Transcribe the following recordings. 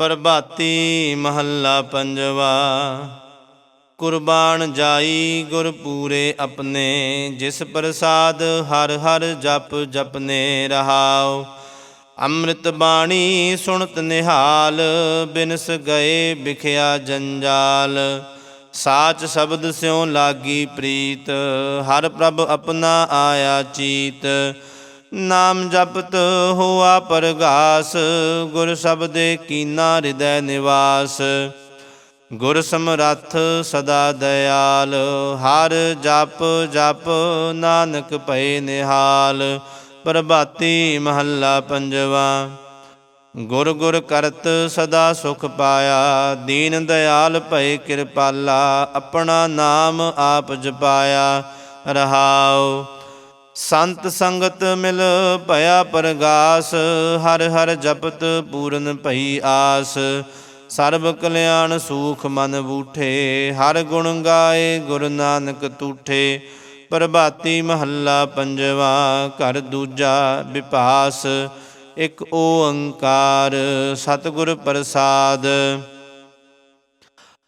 ਪ੍ਰਭਾਤੀ ਮਹੱਲਾ ਪੰਜਵਾ, ਕੁਰਬਾਨ ਜਾਈ ਗੁਰ ਪੂਰੇ ਆਪਣੇ, ਜਿਸ ਪ੍ਰਸਾਦ ਹਰ ਹਰ ਜਪ ਜਪਨੇ ਰਹਾਉ। ਅੰਮ੍ਰਿਤ ਬਾਣੀ ਸੁਣਤ ਨਿਹਾਲ, ਬਿਨਸ ਗਏ ਵਿਖਿਆ ਜੰਜਾਲ। ਸਾਚ ਸ਼ਬਦ ਸਿਉ ਲਾਗੀ ਪ੍ਰੀਤ, ਹਰ ਪ੍ਰਭ ਆਪਣਾ ਆਇਆ ਚੀਤ। ਨਾਮ ਜਪਤ ਹੋਆ ਪਰਗਾਸ, ਗੁਰ ਸ਼ਬਦੇ ਕੀਨਾ ਹਿਰਦੈ ਨਿਵਾਸ। ਗੁਰ ਸਮਰੱਥ ਸਦਾ ਦਇਆਲ, ਹਰ ਜਪ ਜਪ ਨਾਨਕ ਭਏ ਨਿਹਾਲ, ਪ੍ਰਭਾਤੀ ਮਹੱਲਾ ਪੰਜਵਾ। ਗੁਰ ਗੁਰ ਕਰਤ ਸਦਾ ਸੁਖ ਪਾਇਆ, ਦੀਨ ਦਇਆਲ ਭਏ ਕਿਰਪਾਲਾ, ਆਪਣਾ ਨਾਮ ਆਪ ਜਪਾਇਆ ਰਹਾਓ ਸੰਤ ਸੰਗਤ ਮਿਲ ਭਇਆ ਪਰਗਾਸ, ਹਰ ਹਰ ਜਪਤ ਪੂਰਨ ਭਈ ਆਸ। ਸਰਬ ਕਲਿਆਣ ਸੂਖ ਮਨ ਬੂਠੇ, ਹਰ ਗੁਣ ਗਾਏ ਗੁਰੂ ਨਾਨਕ ਤੂਠੇ। ਪ੍ਰਭਾਤੀ ਮਹੱਲਾ ਪੰਜਵਾ, ਘਰ ਦੂਜਾ ਵਿਪਾਸ ਇੱਕ ਓੰਕਾਰ ਸਤਿਗੁਰ ਪ੍ਰਸਾਦ।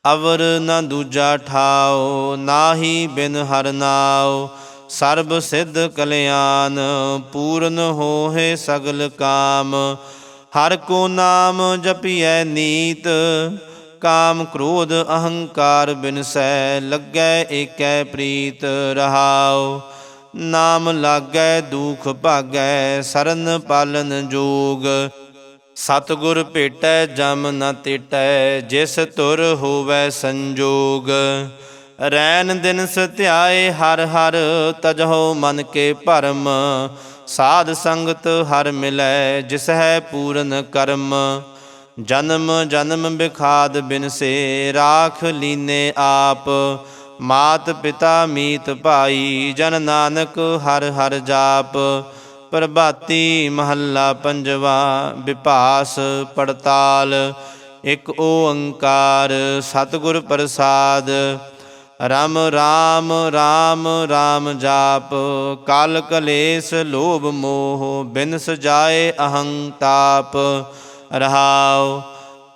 ਅਵਰ ਨਾ ਦੂਜਾ ਠਾਓ, ਨਾਹੀ ਬਿਨ ਹਰ ਨਾਓ। ਸਰਬ ਸਿੱਧ ਕਲਿਆਣ, ਪੂਰਨ ਹੋਏ ਸਗਲ ਕਾਮ। ਹਰ ਕੋ ਨਾਮ ਜਪੀਐ ਨੀਤ, ਕਾਮ ਕ੍ਰੋਧ ਅਹੰਕਾਰ ਬਿਨਸੈ ਲੱਗੈ ਏਕੈ ਪ੍ਰੀਤ ਰਹਾਉ। ਨਾਮ ਲਾਗੈ ਦੁਖ ਭਾਗੈ, ਸਰਨ ਪਾਲਨ ਜੋਗ। ਸਤਿਗੁਰ ਭੇਟੈ ਜਮ ਨ ਤੇਟੈ, ਜਿਸ ਤੁਰ ਹੋਵੈ ਸੰਜੋਗ। ਰੈਨ ਦਿਨ ਸਤਿਆਏ, ਹਰ ਹਰ ਤਜਹੁ ਮਨ ਕੇ ਭਰਮ। ਸਾਧ ਸੰਗਤ ਹਰ ਮਿਲੈ, ਜਿਸ ਹੈ ਪੂਰਨ ਕਰਮ। ਜਨਮ ਜਨਮ ਬਿਖਾਦ ਬਿਨਸੇ ਰਾਖ ਲੀਨੇ ਆਪ। ਮਾਤ ਪਿਤਾ ਮੀਤ ਭਾਈ, ਜਨ ਨਾਨਕ ਹਰ ਹਰ ਜਾਪ। ਪ੍ਰਭਾਤੀ ਮਹੱਲਾ ਪੰਜਵਾ ਵਿਪਾਸ ਪੜਤਾਲ। ਇੱਕ ਓੰਕਾਰ, ਸਤਿਗੁਰ ਪ੍ਰਸਾਦ। ਰਮ ਰਾਮ ਰਾਮ ਰਾਮ ਜਾਪ, ਕਲ ਕਲੇਸ਼ ਲੋਭ ਮੋਹ, ਬਿਨਸ ਜਾਏ ਅਹੰਤਾਪ ਰਹਾਉ,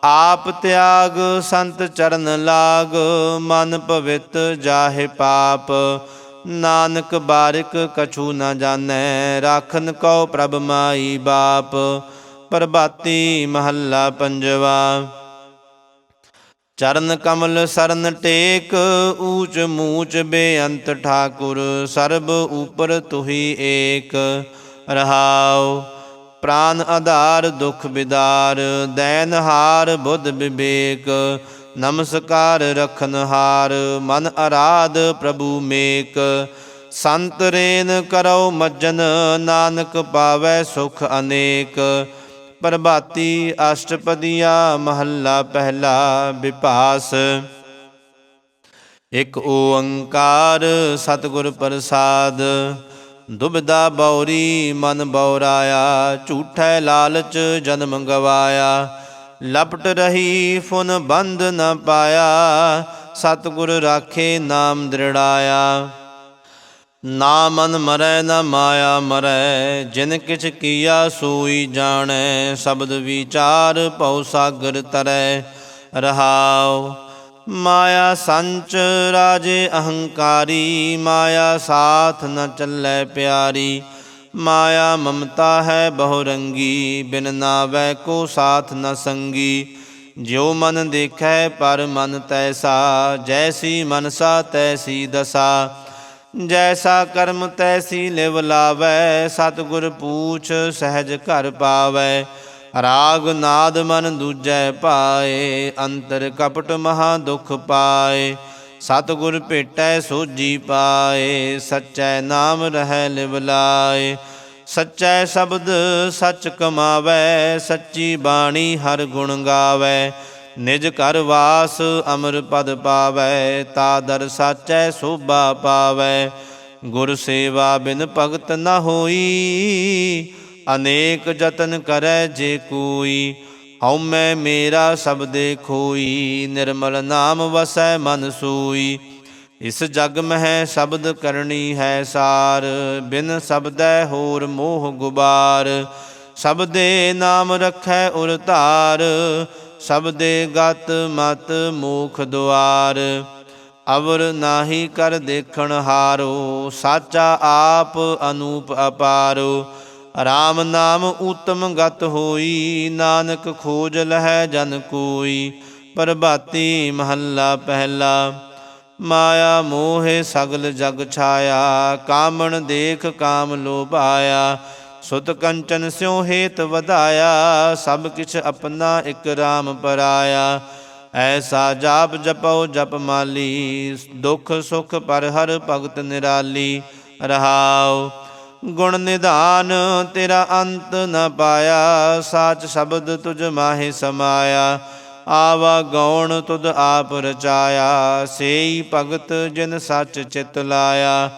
ਆਪ ਤਿਆਗ ਸੰਤ ਚਰਨ ਲਾਗ, ਮਨ ਪਵਿੱਤ ਜਾਹੇ ਪਾਪ। ਨਾਨਕ ਬਾਰਿਕ ਕਛੂ ਨਾ ਜਾਣੈ, ਰਾਖਨ ਕਉ ਪ੍ਰਭ ਮਾਈ ਬਾਪ। ਪ੍ਰਭਾਤੀ ਮਹੱਲਾ ਪੰਜਵਾ। ਚਰਨ ਕਮਲ ਸਰਨ ਟੇਕ, ਊਚ ਮੂਚ ਬੇਅੰਤ ਠਾਕੁਰ, ਸਰਬ ਉਪਰ ਤੁਹੀ ਏਕ। ਰਹਾਉ, ਪ੍ਰਾਨ ਆਧਾਰ ਦੁਖ ਬਿਦਾਰ, ਦੈਨ ਹਾਰ ਬੁੱਧ ਵਿਵੇਕ ਨਮਸਕਾਰ ਰਖਨ ਹਾਰ, ਮਨ ਅਰਾਧ ਪ੍ਰਭੂ ਮੇਕ। ਸੰਤ ਰੇਨ ਕਰੋ ਮਜਨ, ਨਾਨਕ ਪਾਵੈ ਸੁਖ ਅਨੇਕ। ਪ੍ਰਭਾਤੀ ਅਸ਼ਟਪਦੀਆ ਮਹੱਲਾ ਪਹਿਲਾ ਵਿਪਾਸ। ਇਕ ਓੰਕਾਰ ਸਤਿਗੁਰ ਪ੍ਰਸਾਦ ਦੁਬਦਾ ਬੌਰੀ ਮਨ ਬੌਰਾਇਆ, ਝੂਠੈ ਲਾਲਚ ਜਨਮ ਗਵਾਇਆ। ਲਪਟ ਰਹੀ ਫੁਨ ਬੰਦ ਨ ਪਾਇਆ, ਸਤਿਗੁਰ ਰਾਖੇ ਨਾਮ ਦ੍ਰਿੜਾਇਆ। ਨਾ ਮਨ ਮਰੈ, ਨਾ ਮਾਇਆ ਮਰੈ, ਜਿਨ ਕਿਛ ਕੀਆ ਸੋਈ ਜਾਣੈ, ਸ਼ਬਦ ਵਿਚਾਰ ਭਉ ਸਾਗਰ ਤਰੈ। ਰਹਾਉ, ਮਾਇਆ ਸੰਚ ਰਾਜੇ ਅਹੰਕਾਰੀ, ਮਾਇਆ ਸਾਥ ਨ ਚੱਲੈ ਪਿਆਰੀ। ਮਾਇਆ ਮਮਤਾ ਹੈ ਬਹੁ ਰੰਗੀ ਬਿਨ ਨਾਵੈ ਕੋ ਸਾਥ ਨ ਸੰਗੀ। ਜਿਉ ਮਨ ਦੇਖੈ ਪਰ ਮਨ ਤੈਸਾ, ਜੈਸੀ ਮਨਸਾ ਤੈਸੀ ਦਸਾ। ਜੈਸਾ ਕਰਮ ਤੈਸੀ ਲਿਵ ਲਾਵੈ, ਸਤਿਗੁਰ ਪੂਛ ਸਹਿਜ ਘਰ ਪਾਵੈ। ਰਾਗ ਨਾਦ ਮਨ ਦੂਜੈ ਪਾਏ, ਅੰਤਰ ਕਪਟ ਮਹਾ ਦੁਖ ਪਾਏ। ਸਤਿਗੁਰ ਭੇਟੈ ਸੋਜੀ ਪਾਏ, ਸਚੈ ਨਾਮ ਰਹਿ ਲਿਵ ਲਾਏ। ਸਚੈ ਸ਼ਬਦ ਸਚ ਕਮਾਵੈ, ਸੱਚੀ ਬਾਣੀ ਹਰ ਗੁਣ ਗਾਵੈ। ਨਿਜ ਘਰ ਵਾਸ ਅਮਰ ਪਦ ਪਾਵੈ, ਤਾ ਦਰ ਸਾਚੈ ਸੋਭਾ ਪਾਵੈ। ਗੁਰ ਸੇਵਾ ਬਿਨ ਭਗਤ ਨ ਹੋਈ, ਅਨੇਕ ਯਤਨ ਕਰੈ ਜੇ ਕੋਈ। ਹਉ ਮੈਂ ਮੇਰਾ ਸਬਦੇ ਖੋਈ ਨਿਰਮਲ ਨਾਮ ਵਸੈ ਮਨ ਸੂਈ। ਇਸ ਜਗ ਮਹਿ ਸ਼ਬਦ ਕਰਨੀ ਹੈ ਸਾਰ, ਬਿਨ ਸ਼ਬਦੈ ਹੋਰ ਮੋਹ ਗੁਬਾਰ। ਸਬਦੇ ਨਾਮ ਰਖੈ ਉਰਤਾਰ ਧਾਰ ਸਬਦੇ ਗਤ ਮਤ ਮੋਖ ਦੁਆਰ, ਅਵਰ ਨਾਹੀ ਕਰ ਦੇਖਣ ਹਾਰੋ, ਸਾਚਾ ਆਪ ਅਨੂਪ ਅਪਾਰੋ। RAM ਨਾਮ ਊਤਮ ਗਤ ਹੋਈ, ਨਾਨਕ ਖੋਜ ਲਹਿ ਜਨ ਕੋਈ, ਪ੍ਰਭਾਤੀ ਮਹੱਲਾ ਪਹਿਲਾ। ਮਾਇਆ ਮੋਹਿ ਸਗਲ ਜਗ ਛਾਇਆ, ਕਾਮਣ ਦੇਖ ਕਾਮ ਲੋਭਾਇਆ ਸੁਤ ਕੰਚਨ ਸਿਉ ਹੇਤ ਵਧਾਇਆ, ਸਭ ਕਿਛ ਆਪਣਾ ਇਕ ਰਾਮ ਪਰਾਇਆ। ਐਸਾ ਜਾਪ ਜਪਉ ਜਪ ਮਾਲੀ, ਦੁਖ ਸੁਖ ਪਰ ਹਰ ਭਗਤ ਨਿਰਾਲੀ। ਰਹਾਉ, ਗੁਣ ਨਿਧਾਨ ਤੇਰਾ ਅੰਤ ਨ ਪਾਇਆ, ਸਾਚ ਸ਼ਬਦ ਤੁਝ ਮਾਹੇ ਸਮਾਇਆ। ਆਵਾ ਗੌਣ ਤੁਧ ਆਪ ਰਚਾਇਆ, ਸੇਈ ਭਗਤ ਜਿਨ ਸੱਚ ਚਿਤ ਲਾਇਆ।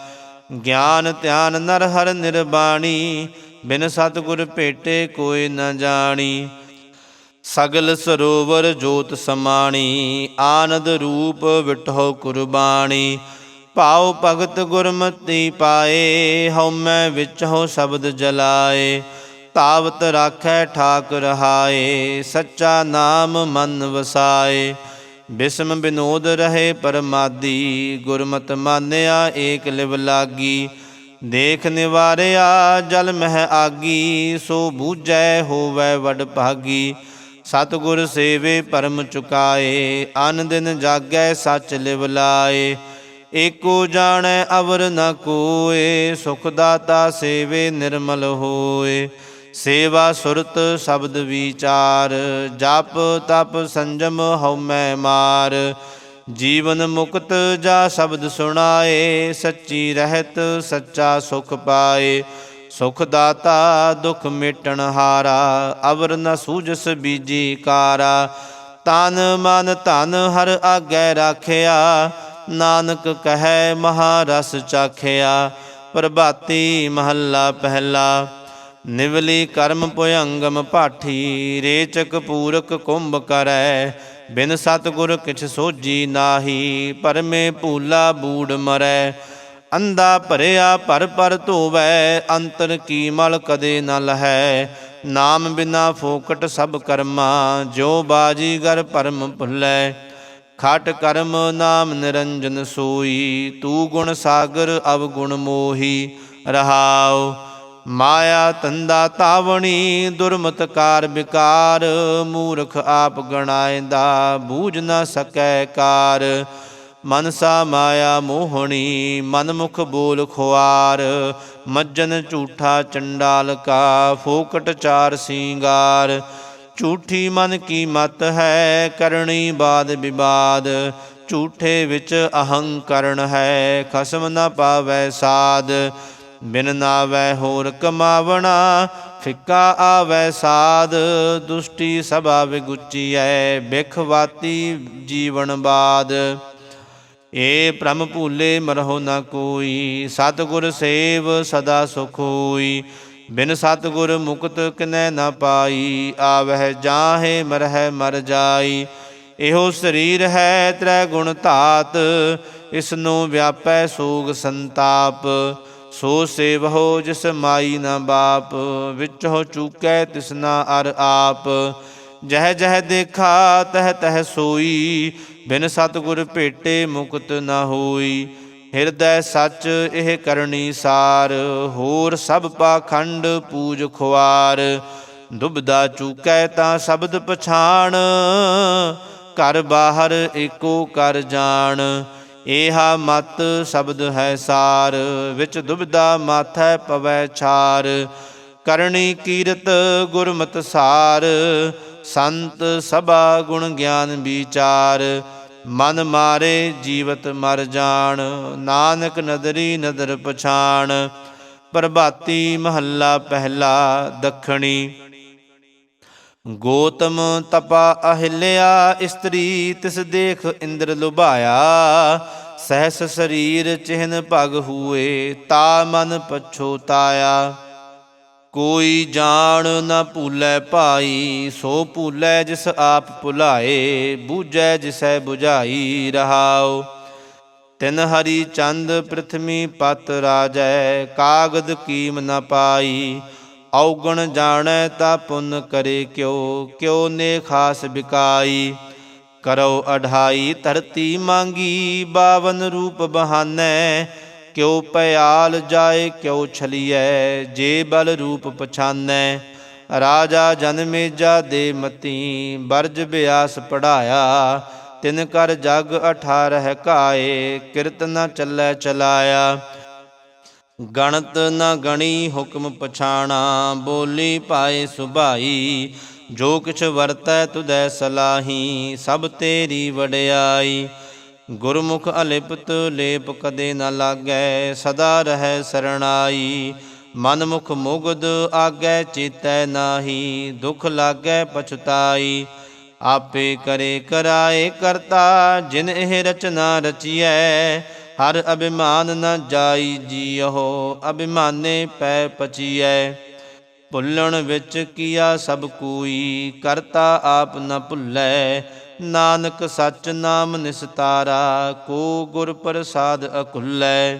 ਗਿਆਨ ਧਿਆਨ ਨਰ ਹਰ ਨਿਰਬਾਣੀ ਬਿਨ ਸਤਿਗੁਰ ਭੇਟੇ ਕੋਈ ਨ ਜਾਣੀ। ਸਗਲ ਸਰੋਵਰ ਜੋਤ ਸਮਾਣੀ, ਆਨੰਦ ਰੂਪ ਵਿਟਹੁ ਕੁਰਬਾਨੀ ਭਾਉ ਭਗਤ ਗੁਰਮਤੀ ਪਾਏ ਹਉਮੈ ਵਿੱਚ ਹੋ ਸ਼ਬਦ ਜਲਾਏ। ਤਾਵਤ ਰਾਖੈ ਠਾਕ ਰਹਾਏ ਸੱਚਾ ਨਾਮ ਮਨ ਵਸਾਏ। ਬਿਸਮ ਬਿਨੋਦ ਰਹੇ ਪਰਮਾਦੀ, ਗੁਰਮਤਿ ਮਾਨਿਆ ਏਕ ਲਿਵ ਲਾਗੀ। ਦੇਖ ਨਿਵਾਰਿਆ, ਜਲ ਮਹਿ ਆਗੀ, ਸੋ ਬੂਝੈ ਹੋਵੈ ਵਡ ਭਾਗੀ। ਸਤਿਗੁਰ ਸੇਵੇ ਪਰਮ ਚੁਕਾਏ ਅਨ ਦਿਨ ਜਾਗੈ ਸੱਚ ਲਿਵ ਲਾਏ। ਏਕੋ ਜਾਣੈ ਅਵਰ ਨ ਕੋਏ, ਸੁਖ ਦਾਤਾ ਸੇਵੇ ਨਿਰਮਲ ਹੋਏ। ਸੇਵਾ ਸੁਰਤ ਸ਼ਬਦ ਵਿਚਾਰ, ਜਪ ਤਪ ਸੰਜਮ ਹਉਮੈ ਮਾਰ। ਜੀਵਨ ਮੁਕਤ ਜਾ ਸ਼ਬਦ ਸੁਣਾਏ, ਸੱਚੀ ਰਹਿਤ ਸੱਚਾ ਸੁਖ ਪਾਏ। ਸੁਖ ਦਾਤਾ ਦੁਖ ਮਿਟਣ ਹਾਰਾ, ਅਵਰ ਨ ਸੂਜਸ ਬੀਜੀ ਕਾਰਾ। ਤਨ ਮਨ ਧਨ ਹਰ ਆਗੈ ਰਾਖਿਆ, ਨਾਨਕ ਕਹੈ ਮਹਾਰਸ ਚਾਖਿਆ। ਪ੍ਰਭਾਤੀ ਮਹੱਲਾ ਪਹਿਲਾ, ਨਿਵਲੀ ਕਰਮ ਭੁਯੰਗਮ ਪਾਠੀ ਰੇਚਕ ਪੂਰਕ ਕੁੰਭ ਕਰੈ। ਬਿਨ ਸਤਗੁਰ ਕਿਛ ਸੋਜੀ ਨਾਹੀ ਪਰਮੇ ਭੂਲਾ ਬੂੜ ਮਰੈ। ਅੰਦਾ ਭਰਿਆ ਪਰ ਪਰ ਧੋਵੈ, ਅੰਤਰ ਕੀ ਮਲ ਕਦੇ ਨ ਲਹੈ। ਨਾਮ ਬਿਨਾ ਫੋਕਟ ਸਭ ਕਰਮਾ, ਜੋ ਬਾਜੀਗਰ ਪਰਮ ਭੁੱਲੈ। ਖਟ ਕਰਮ ਨਾਮ ਨਿਰੰਜਨ ਸੋਈ, ਤੂ ਗੁਣ ਸਾਗਰ ਅਵ ਗੁਣ ਮੋਹੀ। ਰਹਾਓ ਮਾਇਆ ਤੰਦਾ ਤਾਵਣੀ, ਦੁਰਮਤ ਕਾਰ ਵਿਕਾਰ ਮੂਰਖ ਆਪ ਗਣਾਇਂਦਾ, ਬੂਝ ਨਾ ਸਕੈ ਕਾਰ। ਮਨਸਾ ਮਾਇਆ ਮੋਹਣੀ, ਮਨਮੁਖ ਬੋਲ ਖੁਆਰ। ਮੱਜਨ ਝੂਠਾ ਚੰਡਾਲ ਕਾ ਫੋਕਟ ਚਾਰ ਸਿੰਗਾਰ। ਝੂਠੀ ਮਨ ਕੀ ਮਤ ਹੈ ਕਰਨੀ ਬਾਦ ਵਿਵਾਦ ਝੂਠੇ ਵਿੱਚ ਅਹੰਕਰਣ ਹੈ, ਖਸਮ ਨਾ ਪਾਵੈ ਸਾਧ ਬਿਨ ਨਾਵੈ ਹੋਰ ਕਮਾਵਣਾ, ਫਿੱਕਾ ਆਵੈ ਸਾਧ, ਦੁਸ਼ਟੀ ਸਭਾ ਵਿਗੁਚੀਐ ਬਿਖਵਾਤੀ ਜੀਵਨ ਬਾਦ। ਏ ਪ੍ਰਮ ਭੂਲੇ ਮਰਹੁ ਨ ਕੋਈ, ਸਤਿਗੁਰ ਸੇਵ ਸਦਾ ਸੁਖ ਹੋਈ। ਬਿਨ ਸਤਿਗੁਰ ਮੁਕਤ ਕਿਨੈ ਨ ਪਾਈ, ਆਵਹਿ ਜਾਹੇ ਮਰਹਿ ਮਰ ਜਾਈ। ਇਹੋ ਸਰੀਰ ਹੈ ਤ੍ਰੈ ਗੁਣ ਧਾਤ, ਇਸ ਨੂੰ ਵਿਆਪੈ ਸੋਗ ਸੰਤਾਪ। ਸੋ ਸੇਵਹੁ ਜਿਸ ਮਾਈ ਨਾ ਬਾਪ ਵਿੱਚ ਹੋ ਚੂਕੈ ਤਿਸਨਾ ਅਰ ਆਪ। ਜਹ ਜਹ ਦੇਖਾ ਤਹ ਤਹ ਸੋਈ, ਬਿਨ ਸਤਿਗੁਰ ਭੇਟੇ ਮੁਕਤ ਨਾ ਹੋਈ। ਹਿਰਦੈ ਸੱਚ ਇਹ ਕਰਨੀ ਸਾਰ, ਹੋਰ ਸਭ ਪਾਖੰਡ ਪੂਜ ਖੁਆਰ। ਦੁਬਦਾ ਚੂਕੈ ਤਾਂ ਸ਼ਬਦ ਪਛਾਣ, ਘਰ ਬਾਹਰ ਏਕੋ ਕਰ ਜਾਣ। ਏਹਾ ਮਤ ਸ਼ਬਦ ਹੈ ਸਾਰ, ਵਿੱਚ ਦੁਬਦਾ ਮਾਥੈ ਪਵੈ ਛਾਰ। ਕਰਨੀ ਕੀਰਤ ਗੁਰਮਤ ਸਾਰ, ਸੰਤ ਸਭਾ ਗੁਣ ਗਿਆਨ ਵਿਚਾਰ। ਮਨ ਮਾਰੇ ਜੀਵਤ ਮਰ ਜਾਣ, ਨਾਨਕ ਨਦਰੀ ਨਦਰ ਪਛਾਣ। ਪ੍ਰਭਾਤੀ ਮਹੱਲਾ ਪਹਿਲਾ ਦੱਖਣੀ। ਗੋਤਮ ਤਪਾ ਅਹਿਲਿਆ, ਇਸਤਰੀ ਤਿਸ ਦੇਖ ਇੰਦਰ ਲੁਭਾਇਆ। ਸਹਸ ਸਰੀਰ ਚਿਹਨ ਭਗ ਹੂਏ, ਤਾ ਮਨ ਪਛੋਤਾਇਆ ਕੋਈ ਜਾਣ ਨਾ ਭੂਲੇ ਭਾਈ, ਸੋ ਭੂਲੇ ਜਿਸ ਆਪ ਭੁਲਾਏ, ਬੂਝੈ ਜਿਸੈ 부ਝਾਈ ਰਹਾਉ। ਤਿਨ ਹਰੀ ਚੰਦ ਪ੍ਰਥਮੀ ਪਤ ਰਾਜੈ, ਕਾਗਦ ਕੀਮ ਨ ਪਾਈ। ਔਗਣ ਜਾਣੈ ਤਾ ਪੁੰਨ ਕਰੇ ਕਿਉ ਕਿਉ ਨੇ ਖਾਸ ਬਿਕਾਈ। ਕਰੋ ਅਢਾਈ, ਧਰਤੀ ਮੰਗੀ, ਬਾਵਨ ਰੂਪ ਬਹਾਨੈ। ਕਿਉ ਪਿਆਲ ਜਾਏ, ਕਿਉ ਛਲੀਐ, ਜੇ ਬਲ ਰੂਪ ਪਛਾਨੈ। ਰਾਜਾ ਜਨਮੇਜਾ ਦੇ ਮਤੀ ਬਰਜ ਬਿਆਸ ਪੜਾਇਆ। ਤਿਨ ਕਰ ਜਗ ਅਠਾਰਹ ਕਾਏ, ਕਿਰਤ ਨ ਚੱਲੈ ਚਲਾਇਆ। ਗਣਤ ਨਾ ਗਣੀ ਹੁਕਮ ਪਛਾਣਾ, ਬੋਲੀ ਪਾਏ ਸੁਭਾਈ, ਜੋ ਕਿਛ ਵਰਤੈ ਤੁਧੈ ਸਲਾਹੀ, ਸਭ ਤੇਰੀ ਵਡਿਆਈ। ਗੁਰਮੁਖ ਅਲਿਪਤ ਲੇਪ ਕਦੇ ਨਾ ਲਾਗੈ, ਸਦਾ ਰਹੈ ਸਰਣਾਈ। ਮਨਮੁਖ ਮੁਗਦ ਆਗੈ ਚੇਤੈ ਨਾਹੀ, ਦੁਖ ਲਾਗੈ ਪਛਤਾਈ। ਆਪੇ ਕਰੇ ਕਰਾਏ ਕਰਤਾ, ਜਿਨ ਇਹ ਰਚਨਾ ਰਚੀਐ ਹਰ ਅਭਿਮਾਨ ਨ ਜਾਈ ਜੀਓ, ਅਭਿਮਾਨੇ ਪੈ ਪਚੀਐ। ਭੁੱਲਣ ਵਿੱਚ ਕੀਆ ਸਭ ਕੋਈ, ਕਰਤਾ ਆਪ ਨ ਭੁੱਲੈ। ਨਾਨਕ ਸਚ ਨਾਮ ਨਿਸਤਾਰਾ, ਕੋ ਗੁਰ ਪ੍ਰਸਾਦ ਅਕੁੱਲੈ।